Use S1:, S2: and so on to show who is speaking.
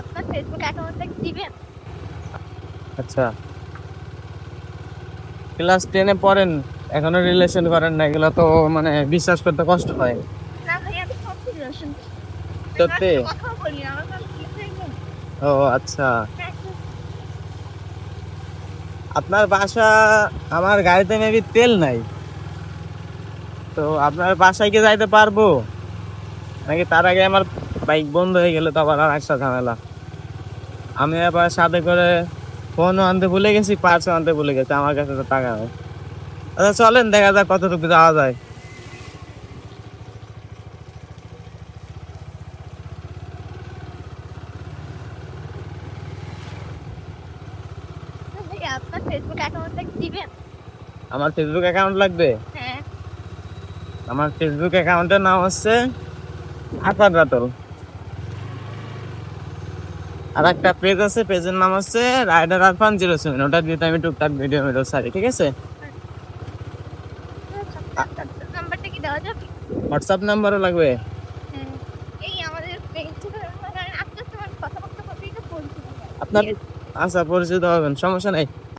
S1: আপনার ফেসবুক অ্যাকাউন্টটা দিবেন?
S2: আচ্ছা। ক্লাস টেনে পড়েন এখনও রিলেশন করেন না এগুলো তো মানে বিশ্বাস করতে কষ্ট হয়।
S1: না ভাই আমি সব রিলেশন
S2: সত্যি?
S1: কথা বলি আমার
S2: ও আচ্ছা। আপনার বাসা আমার গাড়িতে মেবি তেল নাই। তো আপনার বাসায় কি যাইতে পারব? নাকি তার আগে আমার বাইক বন্ধ হয়ে গেলে তো আবার আর একটা ঝামেলা। আমি আবার সাথে করে ফোনও আনতে ভুলে গেছি পার্সও আনতে ভুলে গেছি আমার কাছে তো টাকা নেই। আচ্ছা চলেন দেখা যাক কতটুকু যাওয়া যায়।
S1: দিবেন?
S2: আমার ফেসবুক অ্যাকাউন্ট লাগবে?
S1: হ্যাঁ।
S2: আমার ফেসবুক অ্যাকাউন্টের নাম হচ্ছে আফার রাতল। আর একটা পেজ আছে পেজের নাম হচ্ছে রাইডার আরফান জিরো সেভেন ওটা দিয়ে আমি টুকটাক ভিডিও ভিডিও সারি ঠিক আছে? হোয়াটসঅ্যাপ নাম্বারও লাগবে।
S1: হ্যাঁ
S2: আপনার আচ্ছা পরিচিত হবেন সমস্যা নেই।